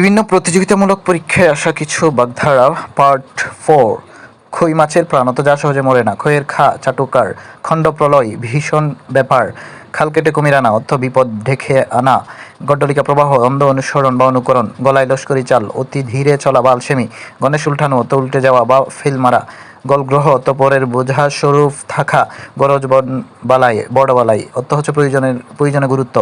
বিভিন্ন প্রতিযোগিতামূলক পরীক্ষায় আসা কিছু বাগধারা পার্ট ফোর খই মাছের প্রাণ অত যা সহজে মরে না। খইয়ের খা, চাটুকার খণ্ডপ্রলয় ভীষণ ব্যাপার। খাল কেটে কুমির আনা, অর্থ বিপদ ঢেকে আনা। গড্ডলিকা প্রবাহ, অন্ধ অনুসরণ বা অনুকরণ। গলায় লস্করি চাল, অতি ধীরে চলা বালসেমি। গণেশ উল্টানো অত উল্টে যাওয়া বা ফেল মারা। গলগ্রহ অত পরের বোঝা স্বরূপ থাকা। গরজ বালাই বড় বালাই অত হচ্ছে প্রয়োজনের, প্রয়োজনে গুরুত্ব।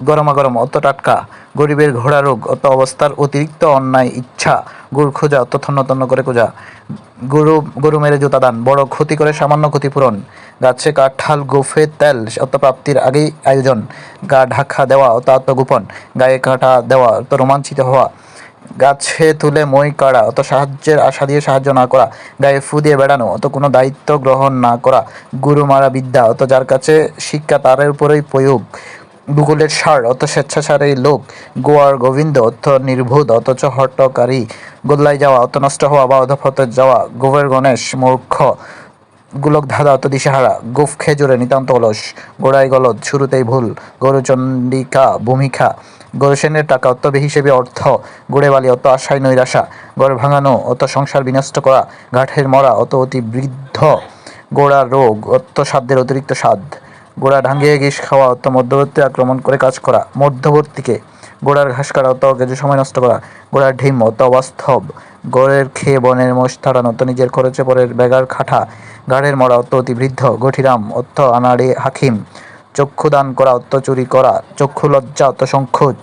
গরমা গরম অত টাটকা। গরিবের ঘোড়া রোগ অত অবস্থার অতিরিক্ত অন্যায়, ইচ্ছা, গুড় খোঁজা তন্ন করে খোঁজা। গরু গরু মেরে জুতা দান, বড় ক্ষতি করে সামান্য ক্ষতিপূরণ গাছে কাঠাল, গোফে তেল অত প্রাপ্তির আগেই আয়োজন। গা ঢাকা দেওয়া অত আত্মগোপন গায়ে কাঁটা দেওয়া অত রোমাঞ্চিত হওয়া। গাছে তুলে মই কাড়া অত সাহায্যের আশা দিয়ে সাহায্য না করা। গায়ে ফু দিয়ে বেড়ানো অত কোনো দায়িত্ব গ্রহণ না করা। গুরু মারা বিদ্যা অত যার কাছে শিক্ষা তার উপরেই প্রয়োগ। ভূগোলের সার, অত স্বেচ্ছাচারী লোক, গোয়ার গোবিন্দ অত নির্বোধ অথচ হট্টকারী গোল্লায় যাওয়া অত নষ্ট হওয়া, বা অধপথে যাওয়া, গোবের গণেশ, মূর্খ, গোলক ধাঁধা অত দিশেহারা, গোফ খেজুরে, নিতান্ত অলস, গোড়ায় গলদ, শুরুতেই ভুল গরুচণ্ডিকা ভূমিকা গরুসেনের টাকা অত হিসেবে অর্থ, গোড়ে বালি অত আশায় নৈরাশা গড় ভাঙানো অত সংসার বিনষ্ট করা গাঠের মরা অত অতি বৃদ্ধ গোড়ার রোগ অত সাধ্যের অতিরিক্ত সাধ। গোড়া ঢাঙ্গিয়ে গিস খাওয়া অর্থাৎ মধ্যবর্তী আক্রমণ করে কাজ করা। মধ্যবর্তীকে গোড়ার ঘাস কাটা অত কিছু সময় নষ্ট করা। গোড়ার ঢিম অত অবাস্তব গড়ের খেয়ে বনের মোষ তাড়ানো অত নিজের খরচে পরের বেগার খাটা গাড়ের মরা অত অতি বৃদ্ধ। গঠিরাম অর্থ আনাড়ে হাকিম। চক্ষু দান করা অত্য চুরি করা। চক্ষু লজ্জা অত সংকোচ।